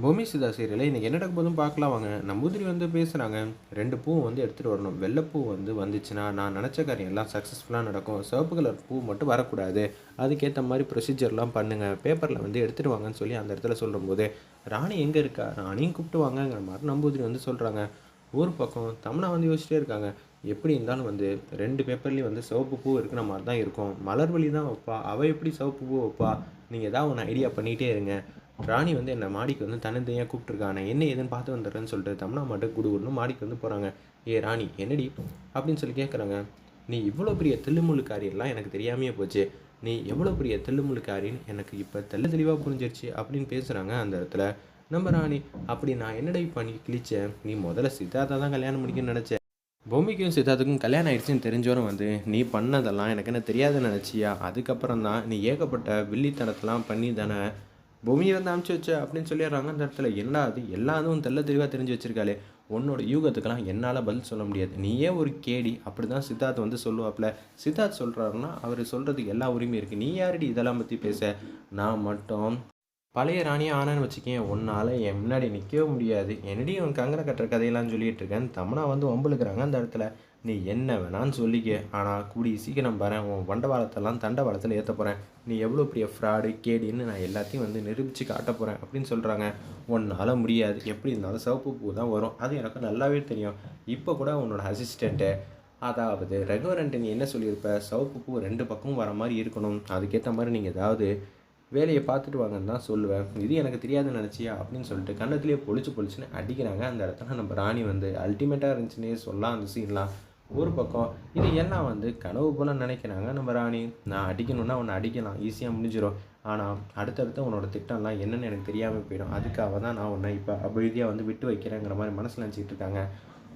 பூமி சுதா சீரியலில் இன்றைக்கி என்ன நடக்க போதும் பார்க்கலாம் வாங்க. நம்பூதிரி வந்து பேசுகிறாங்க ரெண்டு பூ வந்து எடுத்துகிட்டு வரணும். வெள்ளைப்பூ வந்து வந்துச்சுன்னா நான் நினச்ச காரியம் எல்லாம் சக்ஸஸ்ஃபுல்லாக நடக்கும். சிவப்பு கலர் பூ மட்டும் வரக்கூடாது. அதுக்கேற்ற மாதிரி ப்ரொசீஜர்லாம் பண்ணுங்கள் பேப்பரில் வந்து எடுத்துகிட்டு வாங்கன்னு சொல்லி அந்த இடத்துல சொல்லும்போது ராணி எங்கே இருக்கா? ராணியும் கூப்பிட்டு வாங்கங்கிற மாதிரி நம்பூதிரி வந்து சொல்கிறாங்க ஊர் பக்கம் தமிழா வந்து யோசிச்சிட்டே இருக்காங்க. எப்படி இருந்தாலும் வந்து ரெண்டு பேப்பர்லேயும் வந்து சிவப்பு பூ இருக்கிற மாதிரி தான் இருக்கும். மலர் வழி தான் வைப்பா. அவள் எப்படி சிவப்பு பூ வைப்பா? நீங்கள் ஏதாவது ஒன்று ஐடியா பண்ணிகிட்டே இருங்க. ராணி வந்து என்னை மாடிக்கு வந்து தனித்தனியாக கூப்பிட்ருக்கா நான் என்ன ஏதுன்னு பார்த்து வந்துடுறேன்னு சொல்லிட்டு தமிழா மட்டும் குடு மாடிக்கு வந்து போகிறாங்க ஏ ராணி என்னடி? அப்படின்னு சொல்லி கேட்குறாங்க நீ இவ்வளோ பெரிய தில்லுமுழுக்காரியெல்லாம் எனக்கு தெரியாமையே போச்சு. நீ எவ்வளோ பெரிய தில்லுமுழுக்காரின்னு எனக்கு இப்போ தெல்ல தெளிவாக புரிஞ்சிருச்சு அப்படின்னு பேசுகிறாங்க அந்த இடத்துல. நம்ம ராணி அப்படி நான் என்னடா பண்ணி கிழிச்சேன்? நீ முதல்ல சித்தார்த்தா தான் கல்யாணம் முடிக்கணும்னு நினச்சேன் பூமிக்கும் சித்தார்த்துக்கும் கல்யாணம் ஆயிடுச்சுன்னு தெரிஞ்சவரும் வந்து நீ பண்ணதெல்லாம் எனக்கு என்ன தெரியாதுன்னு நினச்சியா? அதுக்கப்புறம் தான் நீ ஏகப்பட்ட வில்லித்தனத்தெல்லாம் பண்ணி தானே பூமியை வந்து அமுச்சு வச்ச அப்படின்னு சொல்லிடுறாங்க. அந்த இடத்துல என்ன அது எல்லாரும் தெள்ள தெளிவாக தெரிஞ்சு வச்சிருக்காளே. உன்னோட யூகத்துக்கெல்லாம் என்னால் பதில் சொல்ல முடியாது. நீயே ஒரு கேடி. அப்படி தான் சித்தார்த் வந்து சொல்லுவாப்பில் சித்தார்த் சொல்கிறாருன்னா அவர் சொல்கிறதுக்கு எல்லா உரிமையும் இருக்குது நீ யாரடி இதெல்லாம் பற்றி பேச? நான் மட்டும். பழைய ராணியை ஆனான்னு வச்சுக்கேன். உன்னால் என் முன்னாடி நிற்கவே முடியாது. என்னடி உன் கங்கனை கட்டுற கதையெல்லாம் சொல்லிகிட்டு இருக்கேன் தமனா வந்து வம்புழுக்கிறாங்க அந்த இடத்துல. நீ என்ன வேணான்னு சொல்லிக்க. ஆனால் கூடி சீக்கிரம் பாரு உன் வண்டவாளத்தெல்லாம் தண்டவாளத்தில் ஏற்ற போகிறேன் நீ எவ்வளோ பெரிய ஃப்ராடு கேடின்னு நான் எல்லாத்தையும் வந்து நிரூபித்து காட்ட போகிறேன் அப்படின்னு சொல்கிறாங்க உன்னால் முடியாது. எப்படி இருந்தாலும் சிவப்பு பூ தான் வரும். அது எனக்கு நல்லாவே தெரியும். இப்போ கூட உன்னோட அசிஸ்டண்ட்டு அதாவது ரெகுவரண்ட்டு நீ என்ன சொல்லியிருப்ப? சிவப்பு பூ ரெண்டு பக்கமும் வர மாதிரி இருக்கணும். அதுக்கேற்ற மாதிரி நீங்கள் ஏதாவது வேலையை பார்த்துட்டு வாங்கன்னு தான் சொல்லுவேன். இது எனக்கு தெரியாதுன்னு நினச்சியா? அப்படின்னு சொல்லிட்டு கண்ணத்துலேயே பொழிச்சு பொழிச்சுன்னு அடிக்கிறாங்க. அந்த இடத்துல நம்ம ராணி வந்து அல்டிமேட்டாக இருந்துச்சுன்னே சொல்லலாம் அந்த சீன்லாம் ஒரு பக்கம். இது எல்லாம் வந்து கனவு போல் நினைக்கிறாங்க. நம்ம ராணி நான் அடிக்கணும்னா உன்னை அடிக்கலாம். ஈஸியாக முடிஞ்சிடும் ஆனால் அடுத்தடுத்து உன்னோட திட்டம்லாம் என்னென்னு எனக்கு தெரியாமல் போயிடும். அதுக்காக தான் நான் உன்னை இப்போ அமைதியாக வந்து விட்டு வைக்கிறேங்கிற மாதிரி மனசில் நினச்சிக்கிட்டு இருக்காங்க.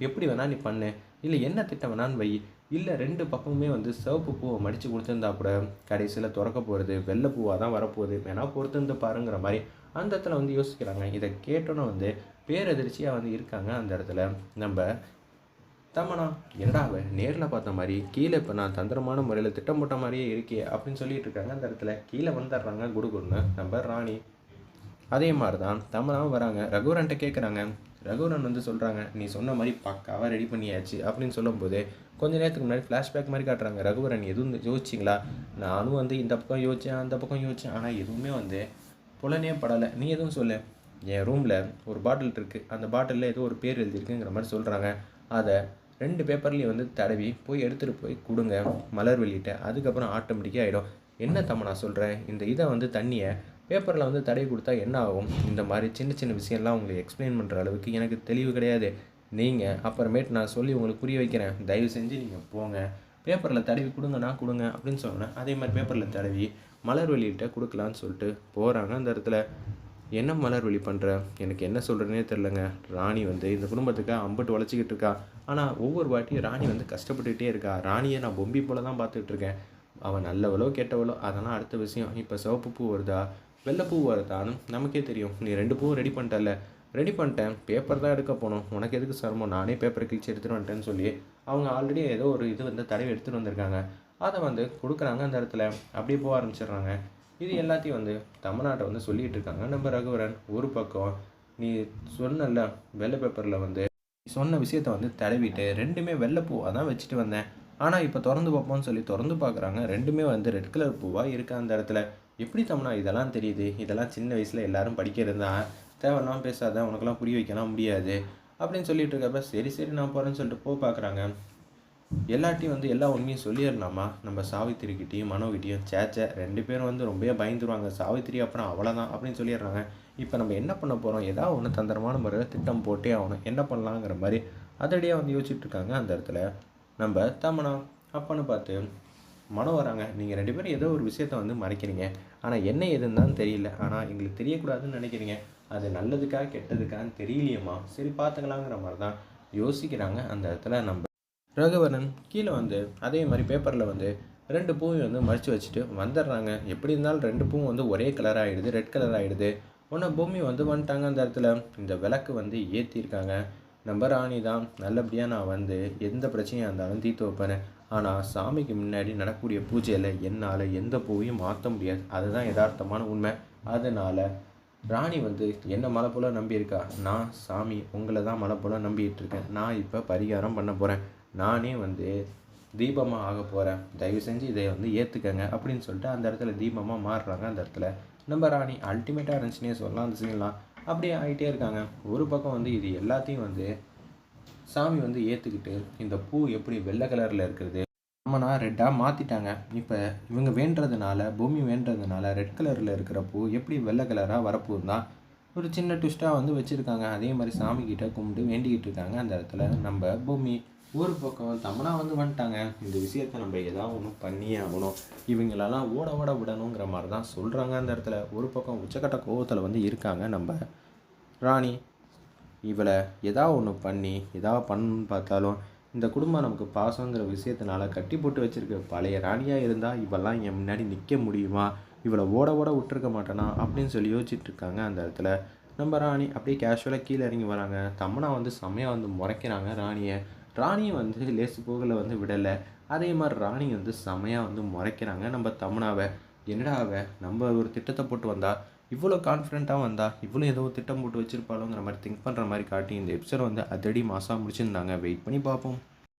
எப்படி வேணால் நீ பண்ணு. இல்லை என்ன திட்டம் வேணான்னு வை. இல்லை ரெண்டு பக்கமுமே வந்து சிவப்பு பூவை மடித்து கொடுத்துருந்தா கூட கடைசியில் திறக்க போகிறது வெள்ளை பூவாக தான் வரப்போகுது. வேணால் பொறுத்திருந்து பாருங்கிற மாதிரி அந்த இடத்துல வந்து யோசிக்கிறாங்க. இதை கேட்டோன்னே வந்து பேரதிர்ச்சியாக வந்து இருக்காங்க அந்த இடத்துல. நம்ம தம்மனா என்னடா அவ? நேரில் பார்த்த மாதிரி கீழே இப்போ நான் தந்திரமான முறையில் திட்டம் போட்ட மாதிரியே இருக்கே அப்படின்னு சொல்லிட்டு இருக்காங்க அந்த இடத்துல. கீழே வந்துடுறாங்க குடுகுடுன்னு. நம்ம ராணி. அதே மாதிரி தான் தமனாவும் வராங்க. ரகுவரன்ட்ட கேட்குறாங்க ரகுவரன் வந்து சொல்கிறாங்க நீ சொன்ன மாதிரி பக்காவாக ரெடி பண்ணியாச்சு அப்படின்னு சொல்லும்போது கொஞ்ச நேரத்துக்கு முன்னாடி ஃப்ளாஷ்பேக் மாதிரி காட்டுறாங்க. ரகுவரன் எதுவும் யோசிச்சிங்களா? நானும் வந்து இந்த பக்கம் யோசித்தேன் அந்த பக்கம் யோசித்தேன் ஆனால் எதுவுமே வந்து புலனே படலை. நீ எதுவும் சொல்லு. என் ரூமில் ஒரு பாட்டில் இருக்குது அந்த பாட்டிலில் ஏதோ ஒரு பேர் எழுதியிருக்குங்கிற மாதிரி சொல்கிறாங்க அதை ரெண்டு பேப்பர்லேயும் வந்து தடவி போய் எடுத்துகிட்டு போய் கொடுங்க மலர் வெளியிட்ட அதுக்கப்புறம் ஆட்டோமேட்டிக்காக ஆகிடும் என்ன தம்ம நான் சொல்கிறேன் இந்த இதை வந்து தண்ணியை பேப்பரில் வந்து தடவி கொடுத்தா என்ன ஆகும்? இந்த மாதிரி சின்ன சின்ன விஷயம்லாம் உங்களுக்கு எக்ஸ்பிளைன் பண்ணுற அளவுக்கு எனக்கு தெளிவு கிடையாது. நீங்கள் அப்புறமேட்டு நான் சொல்லி உங்களுக்கு புரிய வைக்கிறேன். தயவு செஞ்சு நீங்கள் போங்க. பேப்பரில் தடவி கொடுங்க நான் கொடுங்க அப்படின்னு சொன்னேன் அதே மாதிரி பேப்பரில் தடவி மலர் வெளியிட்ட கொடுக்கலான்னு சொல்லிட்டு போகிறாங்க அந்த இடத்துல. என்ன மலர் வெளி பண்ணுற எனக்கு என்ன சொல்கிறேனே தெரிலங்க ராணி வந்து இந்த குடும்பத்துக்கு அம்பட்டு உழைச்சிக்கிட்டு இருக்கா. ஆனால் ஒவ்வொரு வாட்டியும் ராணி வந்து கஷ்டப்பட்டுக்கிட்டே இருக்கா. ராணியை நான் பொம்பி போல தான் பார்த்துட்டு இருக்கேன். அவன் நல்லவளோ கெட்டவளோ அதெல்லாம் அடுத்த விஷயம். இப்போ சிவப்பு பூ வருதா? வெள்ளைப்பூ வருதான்னு நமக்கே தெரியும். நீ ரெண்டு பூவும் ரெடி பண்ணிட்டல ரெடி பண்ணிட்டேன். பேப்பர் தான் எடுக்க போகணும் உனக்கு எதுக்கு சிரமம்? நானே பேப்பரை கிழிச்சு எடுத்துகிட்டு வந்துட்டேன்னு சொல்லி அவங்க ஆல்ரெடி ஏதோ ஒரு இது வந்து தடவை எடுத்துகிட்டு வந்திருக்காங்க. அதை வந்து கொடுக்குறாங்க அந்த இடத்துல. அப்படியே போக ஆரம்பிச்சிடுறாங்க. இது எல்லாத்தையும் வந்து தமிழ்நாட்டை வந்து சொல்லிகிட்டு இருக்காங்க. நம்ம ரகுவரன் ஒரு பக்கம் நீ சொன்னல வெள்ளை பேப்பரில் வந்து நீ சொன்ன விஷயத்த வந்து தடவிட்டு ரெண்டுமே வெள்ளை பூவாக தான் வச்சுட்டு வந்தேன். ஆனால் இப்போ திறந்து பார்ப்போம்னு சொல்லி திறந்து பார்க்குறாங்க. ரெண்டுமே வந்து ரெட் கலர் பூவாக இருக்குது அந்த இடத்துல. எப்படி தம்னா இதெல்லாம் தெரியுது. இதெல்லாம் சின்ன வயசில் எல்லாரும் படிக்கிறது? தான் தேவையில்லாமல் பேசாத உனக்கெல்லாம் புரிய வைக்கலாம் முடியாது. அப்படின்னு சொல்லிட்டு இருக்கப்ப சரி சரி நான் போகிறேன்னு சொல்லிட்டு போ பார்க்குறாங்க. எல்லாட்டையும் வந்து எல்லா உண்மையும் சொல்லிடலாமா நம்ம சாவித்திரிக்கிட்டேயும் மனோகிட்டேயும் சேச்சே ரெண்டு பேரும் வந்து ரொம்ப பயந்துருவாங்க. சாவித்திரி அப்புறம் அவ்வளோதான் அப்படின்னு சொல்லிடுறாங்க. இப்போ நம்ம என்ன பண்ண போகிறோம் ஏதாவது ஒன்று தந்திரமான முறையில் திட்டம் போட்டே ஆகணும். என்ன பண்ணலாங்கிற மாதிரி அதடியாக வந்து யோசிச்சுட்டு இருக்காங்க அந்த இடத்துல. நம்ம தமனா அப்பன்னு பார்த்து மனம் வராங்க. நீங்கள் ரெண்டு பேரும் ஏதோ ஒரு விஷயத்த வந்து மறைக்கிறீங்க. ஆனால் என்ன எதுன்னு தான் தெரியல. ஆனால் எங்களுக்கு தெரியக்கூடாதுன்னு நினைக்கிறீங்க. அது நல்லதுக்கா கெட்டதுக்கான்னு தெரியலையேம்மா. சரி பார்த்துக்கலாங்கிற மாதிரி தான் யோசிக்கிறாங்க அந்த இடத்துல நம்ம ரகுவரன் கீழே வந்து அதே மாதிரி பேப்பரில் வந்து ரெண்டு பூவையும் வந்து மடித்து வச்சுட்டு வந்துடுறாங்க. எப்படி இருந்தாலும் ரெண்டு பூவும் வந்து ஒரே கலர் ஆகிடுது ரெட் கலர் ஆகிடுது ஒன்று பூமி வந்து வந்துட்டாங்க அந்த இடத்துல. இந்த விளக்கு வந்து ஏற்றிருக்காங்க நம்ம ராணி தான் நல்லபடியாக நான் வந்து எந்த பிரச்சனையாக இருந்தாலும் தீர்த்து வைப்பேன் ஆனால் சாமிக்கு முன்னாடி நடக்கக்கூடிய பூஜையில் என்னால் எந்த பூவையும் மாற்ற முடியாது. அதுதான் யதார்த்தமான உண்மை. அதனால் ராணி வந்து என்ன மலை போல் நம்பியிருக்கா? நான் சாமி உங்களை தான் மலை போல் நம்பிக்கிட்டு இருக்கேன். நான் இப்போ பரிகாரம் பண்ண போகிறேன் நானே வந்து தீபமாக ஆக போகிறேன் தயவு செஞ்சு இதை வந்து ஏற்றுக்கங்க அப்படின்னு சொல்லிட்டு அந்த இடத்துல தீபமாக மாறுறாங்க. அந்த இடத்துல நம்ம ராணி அல்டிமேட்டாக இருந்துச்சுன்னே சொல்லலாம். அந்த சீன்லாம் அப்படியே ஆகிட்டே இருக்காங்க. ஒரு பக்கம் வந்து இது எல்லாத்தையும் வந்து சாமி வந்து ஏற்றுக்கிட்டு இந்த பூ எப்படி வெள்ளை கலரில் இருக்கிறது அம்மனா ரெட்டாக மாற்றிட்டாங்க இப்போ இவங்க வேண்டுறதுனால பூமி வேண்டுறதுனால ரெட் கலரில் இருக்கிற பூ எப்படி வெள்ளை கலராக வரப்போகுது தான் ஒரு சின்ன ட்விஸ்ட்டாக வந்து வச்சுருக்காங்க. அதே மாதிரி சாமிக்கிட்ட கும்பிட்டு வேண்டிக்கிட்டு இருக்காங்க. அந்த இடத்துல நம்ம பூமி ஒரு பக்கம் தமனா வந்து வந்துட்டாங்க. இந்த விஷயத்த நம்ம ஏதாவது ஒன்று பண்ணியே ஆகணும். இவங்களெல்லாம் ஓட ஓட விடணுங்கிற மாதிரி தான் சொல்கிறாங்க அந்த இடத்துல. ஒரு பக்கம் உச்சக்கட்ட கோபத்தில் வந்து இருக்காங்க நம்ம ராணி. இவளை ஏதாவது ஒன்று பண்ணி ஏதாவது பண்ணணும்னு பார்த்தாலும் இந்த குடும்பம் நமக்கு பாசங்கிற விஷயத்தினால கட்டி போட்டு வச்சுருக்க பழைய ராணியாக இருந்தால் இவெல்லாம் என் முன்னாடி நிற்க முடியுமா? இவளை ஓட ஓட விட்டுருக்க மாட்டேனா? அப்படின்னு சொல்லி யோசிச்சுட்ருக்காங்க அந்த இடத்துல. நம்ம ராணி அப்படியே கேஷுவலாக கீழே இறங்கி வராங்க. தம்மனா வந்து செம்மையாக வந்து முறைக்கிறாங்க ராணியை. ராணியை வந்து லேசு போகலை வந்து விடலை. அதே மாதிரி ராணி வந்து செமையாக வந்து முறைக்கிறாங்க. நம்ம தமனாவை என்னடாவை நம்ம ஒரு திட்டத்தை போட்டு வந்தால் இவ்வளோ கான்ஃபிடென்ட்டாக வந்தால் இவ்வளோ ஏதோ திட்டம் போட்டு வச்சிருப்பாளோங்கிற மாதிரி திங்க் பண்ணுற மாதிரி காட்டி இந்த எபிசோட் வந்து அதடி மாதம் முடிச்சிருந்தாங்க. வெயிட் பண்ணி பார்ப்போம்.